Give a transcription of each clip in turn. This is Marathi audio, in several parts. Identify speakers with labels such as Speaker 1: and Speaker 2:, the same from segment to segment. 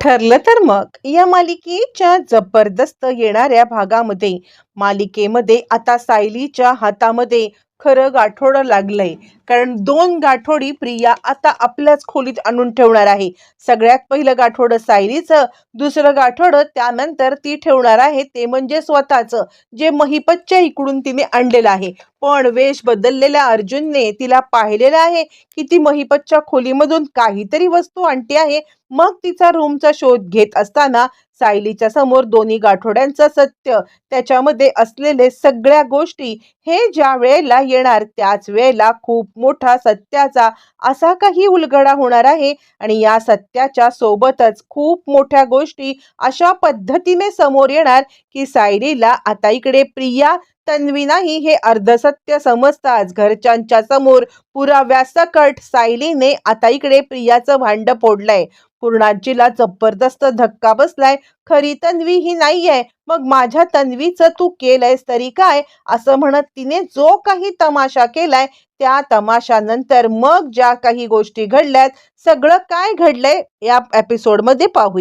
Speaker 1: ठरलं तर मग. या मालिकेच्या जबरदस्त येणाऱ्या भागामध्ये मालिकेमध्ये आता सायलीच्या हातामध्ये खरं गाठोडं लागलंय. कारण दोन गाठोडी प्रिया आता आपल्याच खोलीत आणून ठेवणार आहे. सगळ्यात पहिलं गाठोडं सायलीचं दुसरं गाठोडं त्यानंतर ती ठेवणार आहे ते म्हणजे स्वतःचं जे महिपतच्या इकडून तिने आणलेलं आहे. पण वेश बदललेल्या अर्जुनने तिला पाहिलेलं आहे की ती महिपतच्या खोलीमधून काहीतरी वस्तू आणते आहे मग तिचा रूमचा शोध घेत असताना सायलीच्या समोर दोन्ही गाठोड्यांचं सत्य त्याच्यामध्ये असलेले सगळ्या गोष्टी हे ज्या वेळेला येणार त्याच वेळेला खूप मोठा सत्याचा असा काही उलगडा होणार आहे. आणि या सत्याच्या सोबतच खूप मोठ्या गोष्टी अशा पद्धतीने समोर येणार की सायलीला आता इकडे प्रिया तन्वी नाही हे अर्धसत्य समजताच घरच्यांच्या समोर पुराव्यासकट सायलीने आता इकडे प्रियाचं भांड फोडलंय. पूर्णाजीला जबरदस्त धक्का बसलाय. खरी तन्वी ही नाहीये. मग माझ्या तन्वीचं तू केलंयस तरी काय? असं म्हणत तिने जो काही तमाशा केलाय त्या तमाशानंतर मग ज्या काही गोष्टी घडल्यात सगळं काय घडलंय या एपिसोडमध्ये पाहू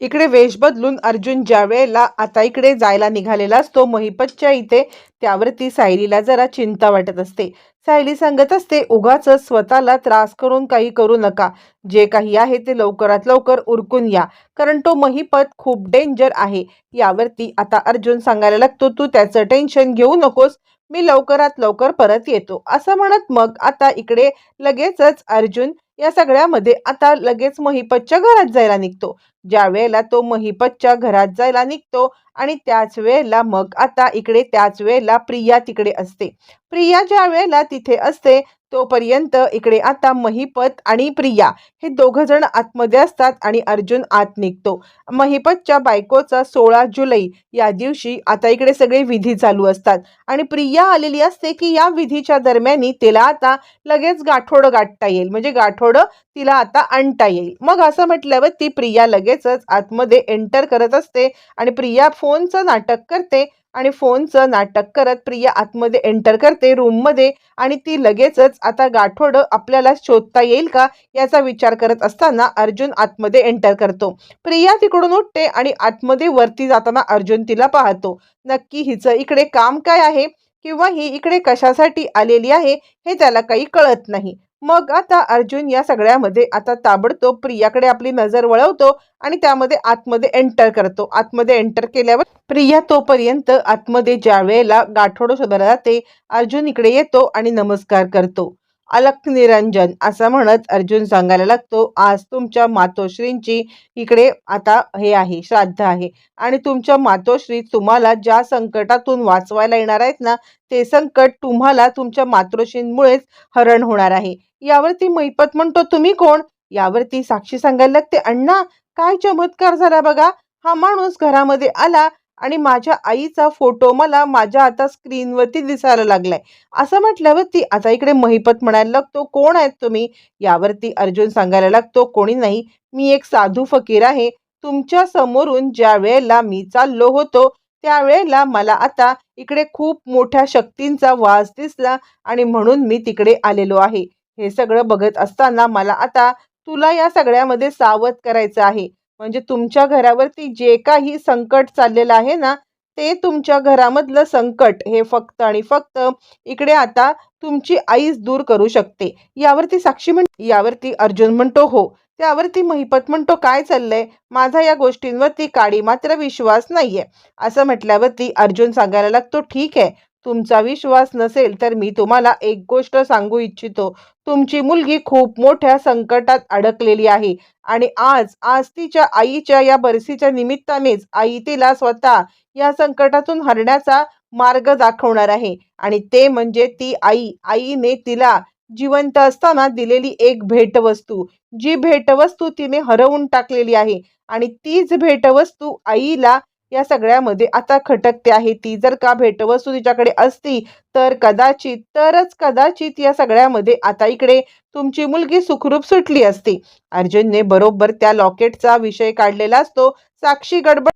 Speaker 1: इकडे वेश बदलून अर्जुन ज्या वेळेला आता इकडे जायला निघालेला असतो महिपतच्या इथे त्यावरती सायलीला जरा चिंता वाटत असते. सायली सांगत असते उगाच स्वतःला त्रास करून काही करू नका. जे काही आहे ते लवकरात लवकर उरकून या. कारण तो महिपत खूप डेंजर आहे. यावरती आता अर्जुन सांगायला लागतो तू त्याचं टेन्शन घेऊ नकोस. मी लवकरात लवकर परत येतो. असं म्हणत मग आता इकडे लगेचच अर्जुन या सगळ्यामध्ये आता लगेच महिपतच्या घरात जायला निघतो. ज्या वेळेला तो महिपतच्या घरात जायला निघतो आणि त्याच वेळेला मग आता इकडे त्याच वेळेला प्रिया तिकडे असते. प्रिया ज्या वेळेला तिथे असते तोपर्यंत इकडे आता महिपत आणि प्रिया हे दोघं जण आतमध्ये असतात आणि अर्जुन आत निघतो. महिपतच्या बायकोचा सोळा जुलै या दिवशी आता इकडे सगळे विधी चालू असतात. आणि प्रिया आलेली असते की या विधीच्या दरम्यानी तिला आता लगेच गाठोडं गाठता येईल. म्हणजे गाठोडं तिला आता आणता येईल. मग असं म्हटल्यावर ती प्रिया लगेचच आतमध्ये एंटर करत असते आणि प्रिया फोनचं नाटक करते. आणि फोनचं नाटक करत प्रिया आतमध्ये एंटर करते रूममध्ये आणि ती लगेचच आता गाठोडं आपल्याला शोधता येईल का याचा विचार करत असताना अर्जुन आतमध्ये एंटर करतो. प्रिया तिकडून उठते आणि आतमध्ये वरती जाताना अर्जुन तिला पाहतो. नक्की हिचं इकडे काम काय आहे? किंवा ही इकडे कशासाठी आलेली आहे? हे त्याला काही कळत नाही. मग आता अर्जुन या सगळ्यामध्ये आता ताबडतोब प्रियाकडे आपली नजर वळवतो आणि त्यामध्ये आतमध्ये एंटर करतो. आतमध्ये एंटर केल्यावर प्रिया तोपर्यंत आतमध्ये ज्या वेळेला गाठोडं शोधायला जाते अर्जुन इकडे येतो आणि नमस्कार करतो. अलक निरंजन असं म्हणत अर्जुन सांगायला लागतो आज तुमच्या मातोश्रींची इकडे आता हे आहे श्राद्ध आहे आणि तुमच्या मातोश्री तुम्हाला ज्या संकटातून वाचवायला येणार आहेत ना ते संकट तुम्हाला तुमच्या मातोश्रींमुळेच हरण होणार आहे. यावरती मैपत म्हणतो तुम्ही कोण? यावरती साक्षी सांगायला लागते अण्णा काय चमत्कार झाला बघा. हा माणूस घरामध्ये आला आणि माझ्या आईचा फोटो मला माझ्या आता स्क्रीनवरती दिसायला लागलाय. असं म्हटल्यावरती आता इकडे महिपत म्हणायला लागतो कोण आहेत तुम्ही? यावरती अर्जुन सांगायला लागतो कोणी नाही मी एक साधू फकीर आहे. तुमच्या समोरून ज्या वेळेला मी चाललो होतो त्यावेळेला मला आता इकडे खूप मोठ्या शक्तींचा वास दिसला आणि म्हणून मी तिकडे आलेलो आहे. हे सगळं बघत असताना मला आता तुला या सगळ्यामध्ये सावध करायचं आहे. म्हणजे तुमच्या घरावरती जे काही संकट चाललेलं आहे ना ते तुमच्या घरामधलं संकट हे फक्त आणि फक्त इकडे आता तुमची आईच दूर करू शकते. यावरती साक्षी म्हण यावरती अर्जुन म्हणतो हो. त्यावरती महिपत म्हणतो काय चाललंय? माझा या गोष्टींवरती काडी मात्र विश्वास नाहीये. असं म्हटल्यावरती अर्जुन सांगायला लागतो ठीक आहे. तुमचा विश्वास नसेल तर मी तुम्हाला एक गोष्ट सांगू इच्छितो. तुमची मुलगी खूप मोठ्या संकटात अडकलेली आहे आणि आज आज तिच्या आईच्या या बरसीच्या निमित्तानेच आई तिला स्वतः या संकटातून हरण्याचा मार्ग दाखवणार आहे आणि ते म्हणजे ती आई. आईने तिला जिवंत असताना दिलेली एक भेटवस्तू. जी भेटवस्तू तिने हरवून टाकलेली आहे आणि तीच भेटवस्तू आईला या सगळ्यामध्ये आता खटकते आहे ती. जर का भेटवस्तू तिच्याकडे असती तर कदाचित तरच कदाचित या सगळ्यामध्ये आता इकडे तुमची मुलगी सुखरूप सुटली असती. अर्जुनने बरोबर त्या लॉकेटचा विषय काढलेला असतो. साक्षी गडबड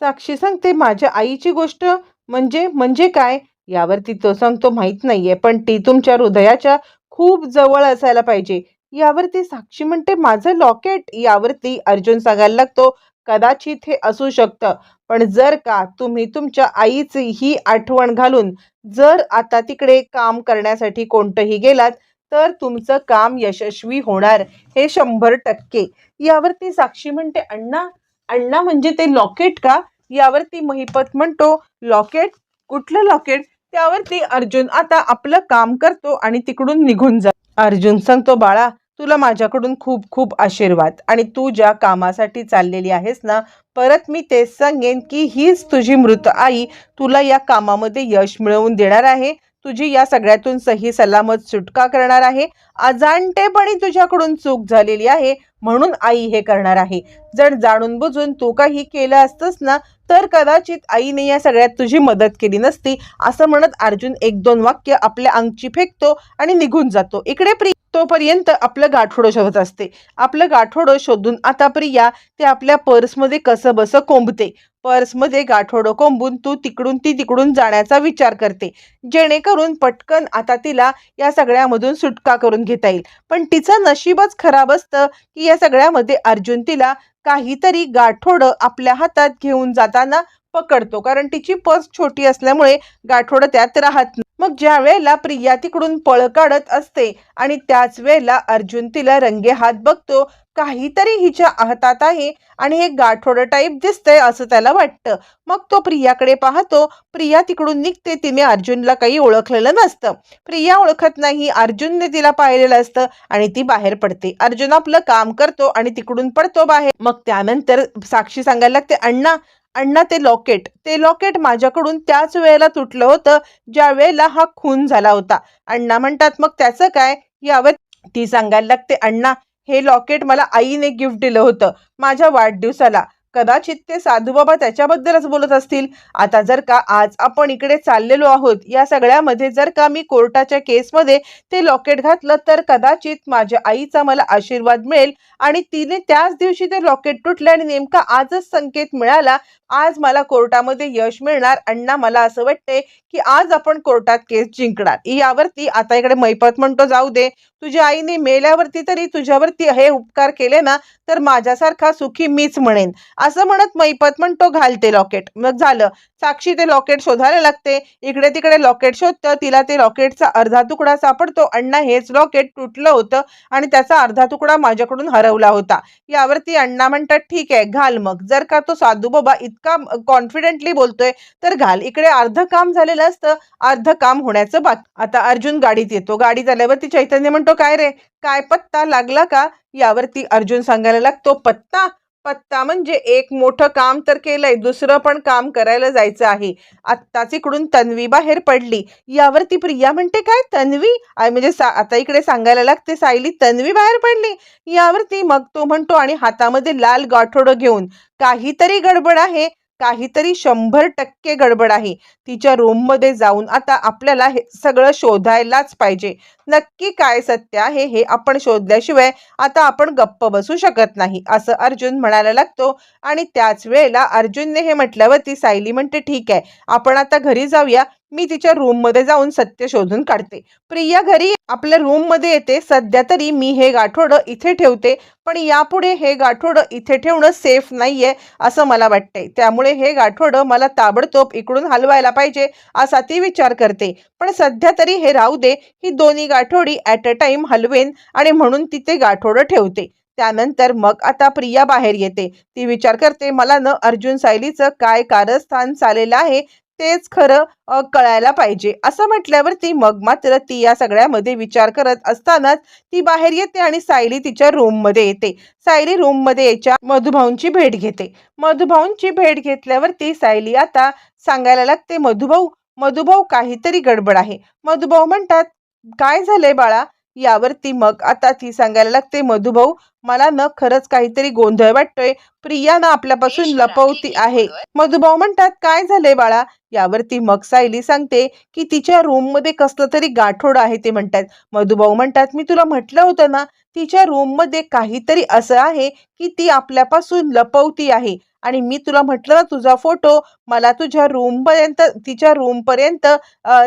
Speaker 1: साक्षी सांगते माझ्या आईची गोष्ट म्हणजे म्हणजे काय? यावरती तो सांगतो माहीत नाहीये पण ती तुमच्या हृदयाच्या खूप जवळ असायला पाहिजे. यावरती साक्षी म्हणते माझं लॉकेट? यावरती अर्जुन सांगायला लागतो कदाचित हे असू शकतं. पण जर का तुम्ही तुमच्या आईची ही आठवण घालून जर आता तिकडे काम करण्यासाठी कोणतंही गेलात तर तुमचं काम यशस्वी होणार हे शंभर टक्के. यावरती साक्षी म्हणते अण्णा अण्णा म्हणजे ते लॉकेट का? यावरती महिपत म्हणतो लॉकेट? कुठलं लॉकेट? त्यावरती अर्जुन आता आपलं काम करतो आणि तिकडून निघून जा. अर्जुन सांगतो बाळा तुला माझ्याकडून खूप खूप आशीर्वाद. आणि तू ज्या कामासाठी चाललेली आहेस ना परत मी तेच सांगेन की हीच तुझी मृत आई तुला या कामामध्ये यश मिळवून देणार आहे. तुझी या सगळ्यातून सही सलामत सुटका करणार आहे. अजाणतेपणी तुझ्याकडून चूक झालेली आहे म्हणून आई हे करणार आहे. जर जाणून बुजून तू काही केलं असतंस ना तर कदाचित आईने या सगळ्यात तुझी मदत केली नसती असं म्हणत अर्जुन एक दोन वाक्य आपल्या अंगची फेकतो आणि निघून जातो. इकडे प्रिया तोपर्यंत आपलं गाठोडं शोधत असते. आपलं गाठोडं शोधून आता प्रिया ते आपल्या पर्समध्ये कसं बसं कोंबते. पर्समध्ये गाठोडं कोंबून तू तिकडून ती तिकडून जाण्याचा विचार करते. जेणेकरून पटकन आता तिला या सगळ्यामधून सुटका करून घेता येईल. पण तिचं नशीबच खराब असतं की या सगळ्यामध्ये अर्जुन तिला काहीतरी गाठोडं आपल्या हातात घेऊन जाताना पकडतो कारण तिची पर्स छोटी असल्यामुळे गाठोडं त्यात राहत नाही. मग ज्या वेळेला प्रिया तिकडून पळ काढत असते आणि त्याच वेळेला अर्जुन तिला रंगे हात बघतो काहीतरी हिच्या हातात आहे आणि हे गाठोडं टाईप दिसतंय असं त्याला वाटतं. मग तो प्रियाकडे पाहतो. प्रिया तिकडून निघते. तिने अर्जुनला काही ओळखलेलं नसतं. प्रिया ओळखत नाही. अर्जुनने तिला पाहिलेलं असतं आणि ती बाहेर पडते. अर्जुन आपलं काम करतो आणि तिकडून पडतो बाहेर. मग त्यानंतर साक्षी सांगायला लागते अण्णा अण्णा ते लॉकेट. ते लॉकेट माझ्याकडून त्याच वेळेला तुटलं होतं ज्या वेळेला हा खून झाला होता. अण्णा म्हणतात मग त्याचं काय? यावर ती सांगायला लागते अण्णा हे लॉकेट मला आईने गिफ्ट दिलं होतं. माझ्या वाढदिवसाला. कदाचित ते साधूबाबा त्याच्याबद्दलच बोलत असतील. आता जर का आज आपण इकडे चाललेलो आहोत या सगळ्यामध्ये जर का मी कोर्टाच्या केसमध्ये ते लॉकेट घातलं तर कदाचित माझ्या आईचा मला आशीर्वाद मिळेल आणि तिने त्याच दिवशी ते लॉकेट तुटले आणि नेमका आजच संकेत मिळाला आज मला कोर्टामध्ये यश मिळणार. अण्णा मला असं वाटतंय की आज आपण कोर्टात केस जिंकणार. यावरती आता इकडे मैपत म्हणतो जाऊ दे. तुझ्या आईने मेल्यावरती तरी तुझ्यावरती हे उपकार केले ना तर माझ्यासारखा सुखी मीच म्हणेन. असं म्हणत मैपत म्हणतो घालते लॉकेट. मग झालं. साक्षी ते लॉकेट शोधायला लागते. इकडे तिकडे लॉकेट शोधतं. तिला ते लॉकेटचा अर्धा तुकडा सापडतो. अण्णा हेच लॉकेट तुटलं होतं आणि त्याचा अर्धा तुकडा माझ्याकडून हरवला होता. यावरती अण्णा म्हणतात ठीक आहे घाल मग. जर का तो साधू बाबा इतका कॉन्फिडेंटली बोलतोय तर घाल. इकडे अर्ध काम झालेलं असतं. अर्ध काम होण्याचं बाकी. आता अर्जुन गाडीत येतो. गाडीत आल्यावरती चैतन्य म्हणतो काय रे? काय पत्ता लागला का? यावरती अर्जुन सांगायला लागतो पत्ता पत्ता म्हणजे एक मोठं काम तर केलंय दुसरं पण काम करायला जायचं आहे. आत्ताच इकडून तन्वी बाहेर पडली. यावरती प्रिया म्हणते काय तन्वी? म्हणजे सा- आता इकडे सांगायला लागते सायली तन्वी बाहेर पडली. यावरती मग तो म्हणतो आणि हातामध्ये लाल गाठोडं घेऊन काहीतरी गडबड आहे काहीतरी शंभर टक्के गडबड आहे. तिच्या रूममध्ये जाऊन आता आपल्याला हे सगळं शोधायलाच पाहिजे. नक्की काय सत्य आहे हे आपण शोधल्याशिवाय आता आपण गप्प बसू शकत नाही असं अर्जुन म्हणायला लागतो. आणि त्याच वेळेला अर्जुनने हे म्हटल्यावरती सायली म्हणते ठीक आहे आपण आता घरी जाऊया. मी तिच्या रूममध्ये जाऊन सत्य शोधून काढते. प्रिया घरी आपल्या रूममध्ये येते. सध्या तरी मी हे गाठोडं इथे ठेवते पण यापुढे हे गाठोडं इथे ठेवणं सेफ नाहीये असं मला वाटतंय. त्यामुळे हे गाठोडं मला ताबडतोब इकडून हलवायला पाहिजे असा ती विचार करते. पण सध्या तरी हे राहू दे ही दोन्ही गाठोडी ॲट अ टाइम हलवेन आणि म्हणून तिथे गाठोडं ठेवते. त्यानंतर मग आता प्रिया बाहेर येते. ती विचार करते मला न अर्जुन सायलीचं काय कारस्थान चाललेलं आहे तेच खरं कळायला पाहिजे. असं म्हटल्यावरती मग मात्र ती या सगळ्यामध्ये विचार करत असतानाच ती बाहेर येते आणि सायली तिच्या रूममध्ये येते. सायली रूममध्ये यायच्या मधुभाऊंची भेट घेते. मधुभाऊंची भेट घेतल्यावरती सायली आता सांगायला लागते मधुभाऊ मधुभाऊ काहीतरी गडबड आहे. मधुभाऊ म्हणतात काय झालंय बाळा? यावरती मग आता ती सांगायला लागते मधुभाऊ मला न खरंच काहीतरी गोंधळ वाटतोय. प्रिया ना आपल्यापासून लपवती आहे मधुभाऊ म्हणतात काय झालंय बाळा? यावरती मग सायली सांगते की तिच्या रूममध्ये कसलं तरी गाठोडं आहे ते म्हणतात. मधुभाऊ म्हणतात मी तुला म्हटलं होतं ना तिच्या रूममध्ये काहीतरी असं आहे की ती आपल्यापासून लपवती आहे. आणि मी तुला म्हटलं ना तुझा फोटो मला तुझ्या रूमपर्यंत तिच्या रूमपर्यंत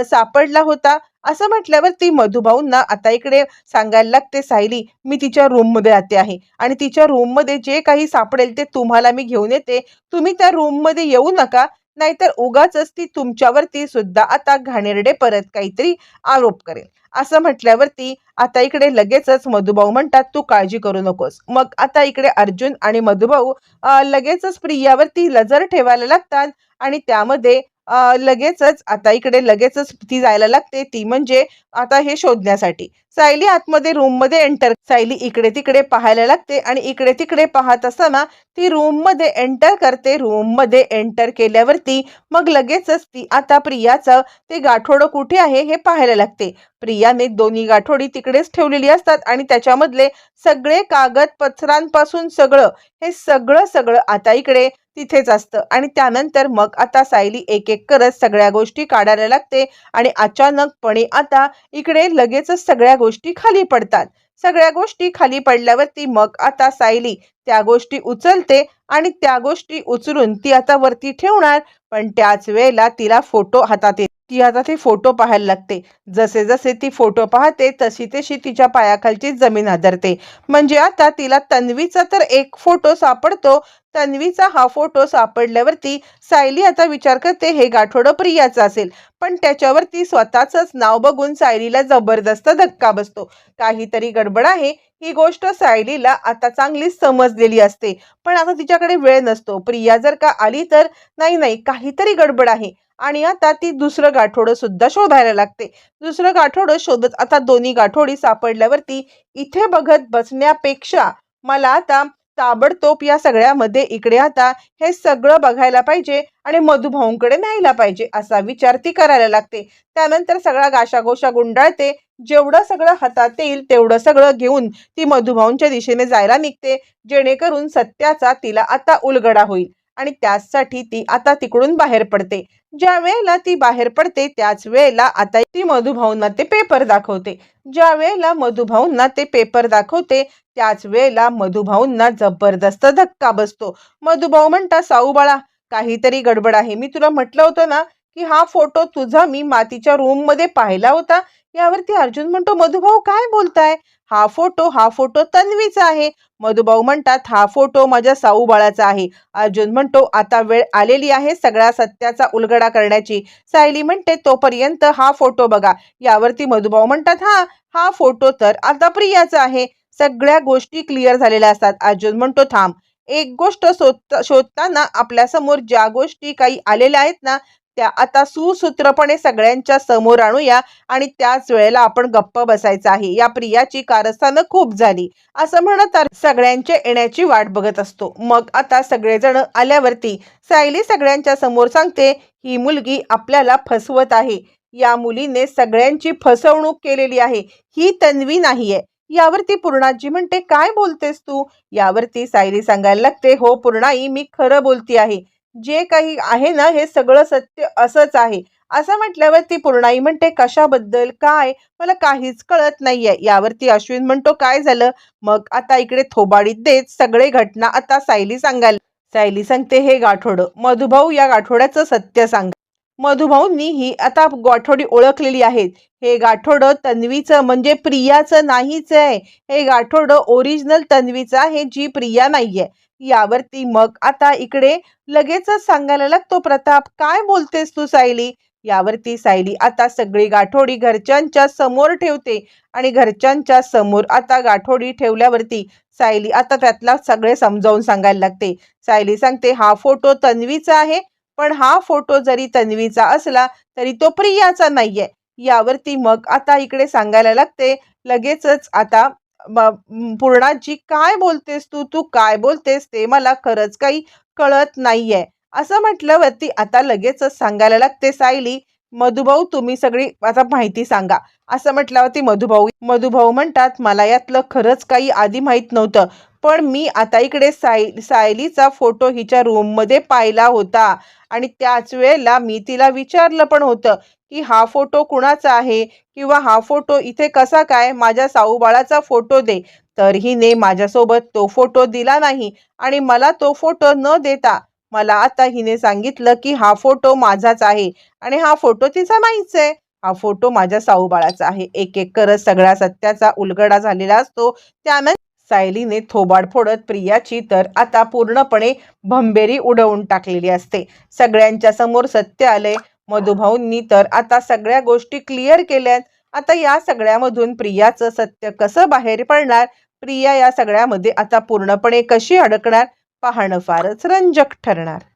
Speaker 1: सापडला होता. असं म्हटल्यावर ती मधुभाऊंना आता इकडे सांगायला लागते सायली मी तिच्या रूममध्ये राहते आहे. आणि तिच्या रूममध्ये जे काही सापडेल ते तुम्हाला मी घेऊन येते. तुम्ही त्या रूममध्ये येऊ नका. नाहीतर उगाच ती तुमच्यावरती सुद्धा आता घाणेरडे परत काहीतरी आरोप करेल. असं म्हटल्यावरती आता इकडे लगेचच मधुभाऊ म्हणतात तू काळजी करू नकोस. मग आता इकडे अर्जुन आणि मधुभाऊ लगेचच प्रियावरती नजर ठेवायला लागतात. आणि त्यामध्ये लगेचच आता इकडे लगेचच ती जायला लागते. ती म्हणजे आता हे शोधण्यासाठी. सायली आतमध्ये रूममध्ये एंटर सायली इकडे तिकडे पाहायला लागते आणि इकडे तिकडे पाहत असताना ती रूममध्ये एंटर करते. रूममध्ये एंटर केल्यावरती मग लगेचच ती आता प्रियाचं ते गाठोडं कुठे आहे हे पाहायला लागते. प्रियाने दोन्ही गाठोडी तिकडेच ठेवलेली असतात आणि त्याच्यामधले सगळे कागदपत्रांपासून सगळं हे सगळं सगळं आता इकडे तिथेच असतं. आणि त्यानंतर मग आता सायली एक एक करत सगळ्या गोष्टी काढायला लागते आणि अचानकपणे आता इकडे लगेचच सगळ्या गोष्टी खाली पडतात. सगळ्या गोष्टी खाली पडल्यावरती मग आता सायली त्या गोष्टी उचलते आणि त्या गोष्टी उचलून ती आता वरती ठेवणार. पण त्याच वेळेला तिला फोटो हातात येते ती आता ती फोटो पाहायला लागते. जसे जसे ती फोटो पाहते तशी तशी तिच्या पायाखालची जमीन आदरते. म्हणजे आता तिला तन्वीचा तर एक फोटो सापडतो. तन्वीचा हा फोटो सापडल्यावरती सायली आता विचार करते हे गाठोडं प्रियाचं असेल. पण त्याच्यावरती स्वतःचंच नाव बघून सायलीला जबरदस्त धक्का बसतो. काहीतरी गडबड आहे. ही गोष्ट सायलीला आता चांगलीच समजलेली असते. पण आता तिच्याकडे वेळ नसतो. प्रिया जर का आली तर नाही नाही काहीतरी गडबड आहे. आणि आता ती दुसरं गाठोडं सुद्धा शोधायला लागते. दुसरं गाठोडं शोधत आता दोन्ही गाठोडी सापडल्यावरती इथे बघत बसण्यापेक्षा मला आता ताबडतोब या सगळ्यामध्ये इकडे आता हे सगळं बघायला पाहिजे आणि मधुभाऊंकडे न्यायला पाहिजे असा विचार ती करायला लागते. त्यानंतर सगळा गाशागोशा गुंडाळते. जेवढं सगळं हातात येईल तेवढं सगळं घेऊन ती मधुभाऊंच्या दिशेने जायला निघते. जेणेकरून सत्याचा तिला आता उलगडा होईल. आणि त्याचसाठी ती आता तिकडून बाहेर पडते. ज्या वेळेला ती बाहेर पडते त्याच वेळेला आता ती मधुभाऊंना ते पेपर दाखवते. ज्या वेळेला मधुभाऊंना ते पेपर दाखवते त्याच वेळेला मधुभाऊंना जबरदस्त धक्का बसतो. मधुभाऊ म्हणता साऊ बाळा काहीतरी गडबड आहे. मी तुला म्हटलं होतं ना की हा फोटो तुझा मी मातीच्या रूममध्ये पाहिला होता. यावरती अर्जुन म्हणतो मधुभाऊ काय बोलताय? हा फोटो हा फोटो तन्वीचा आहे. मधुभाऊ म्हणतात हा फोटो माझ्या साऊ बाळाचा आहे. अर्जुन म्हणतो आता वेळ आलेली आहे सगळ्या सत्याचा उलगडा करण्याची. सायली म्हणते तोपर्यंत हा फोटो बघा. यावरती मधुभाऊ म्हणतात हा हा फोटो तर आता प्रियाचा आहे. सगळ्या गोष्टी क्लिअर झालेल्या असतात. अर्जुन म्हणतो थांब. एक गोष्ट शोधता शोधताना आपल्यासमोर ज्या गोष्टी काही आलेल्या आहेत ना त्या. आता सुसूत्रपणे सगळ्यांच्या समोर आणूया आणि त्याच वेळेला आपण गप्प बसायचं आहे. या प्रियाची कारस्थानं खूप झाली. असं म्हणत सगळ्यांच्या येण्याची वाट बघत असतो. मग आता सगळेजण आल्यावरती सायली सगळ्यांच्या समोर सांगते ही मुलगी आपल्याला फसवत आहे. या मुलीने सगळ्यांची फसवणूक केलेली आहे. ही तन्वी नाहीये. यावरती पूर्णाजी म्हणते काय बोलतेस तू? यावरती सायली सांगायला लागते हो पूर्णाई मी खरं बोलती आहे जे काही आहे ना हे सगळं सत्य असंच आहे. असं म्हटल्यावर ती पूर्णाई म्हणते कशाबद्दल? काय? मला काहीच कळत नाहीये. यावरती अश्विन म्हणतो काय झालं? मग आता इकडे थोबाडीत देत सगळे घटना आता सायली सांगायला सायली सांगते हे गाठोडं मधुभाऊ या गाठोड्याचं सत्य सांग. मधुभाऊंनी ही आता गाठोडी ओळखलेली आहेत. हे गाठोडं तन्वीचं म्हणजे प्रियाचं नाहीच आहे. हे गाठोडं ओरिजिनल तन्वीचं आहे जी प्रिया नाहीये. यावरती मग आता इकडे लगेचच सांगायला लागतो प्रताप. काय बोलतेस तू सायली? यावरती सायली आता सगळी गाठोडी घरच्यांच्या समोर ठेवते आणि घरच्यांच्या समोर आता गाठोडी ठेवल्यावरती सायली आता त्यातला सगळे समजावून सांगायला लागते. सायली सांगते हा फोटो तन्वीचा आहे पण हा फोटो जरी तन्वीचा असला तरी तो प्रियाचा नाहीये. यावरती मग आता इकडे सांगायला लागते लगेचच आता पूर्णाजी काय बोलतेस तू? तू काय बोलतेस? ते मला खरंच काही कळत नाहीये. असं म्हटल्यावरती आता लगेचच सांगायला लागते सायली मधुभाऊ तुम्ही सगळी आता माहिती सांगा. असं म्हटल्यावरती मधुभाऊ मधुभाऊ म्हणतात मला यातलं खरंच काही आधी माहीत नव्हतं पण मी आता इकडे साय सायलीचा फोटो हिच्या रूममध्ये पाहिला होता. आणि त्याच वेळेला मी तिला विचारलं पण होतं की हा फोटो कुणाचा आहे? किंवा हा फोटो इथे कसा काय? माझ्या साऊबाळाचा फोटो दे. तर हिने माझ्यासोबत तो फोटो दिला नाही आणि मला तो फोटो न देता मला आता हिने सांगितलं की हा फोटो माझाच आहे. आणि हा फोटो तिचा नाहीच आहे. हा फोटो माझ्या साऊबाळाचा आहे. एक एक करत सगळ्या सत्याचा उलगडा झालेला असतो. त्यानंतर सायलीने थोबाड फोडत प्रियाची तर आता पूर्णपणे भंबेरी उडवून टाकलेली असते. सगळ्यांच्या समोर सत्य आले मधुभाऊंनी तर आता सगळ्या गोष्टी क्लिअर केल्यात. आता या सगळ्यामधून प्रियाचं सत्य कसं बाहेर पडणार? प्रिया या सगळ्यामध्ये आता पूर्णपणे कशी अडकणार? पाहणं फारच रंजक ठरणार.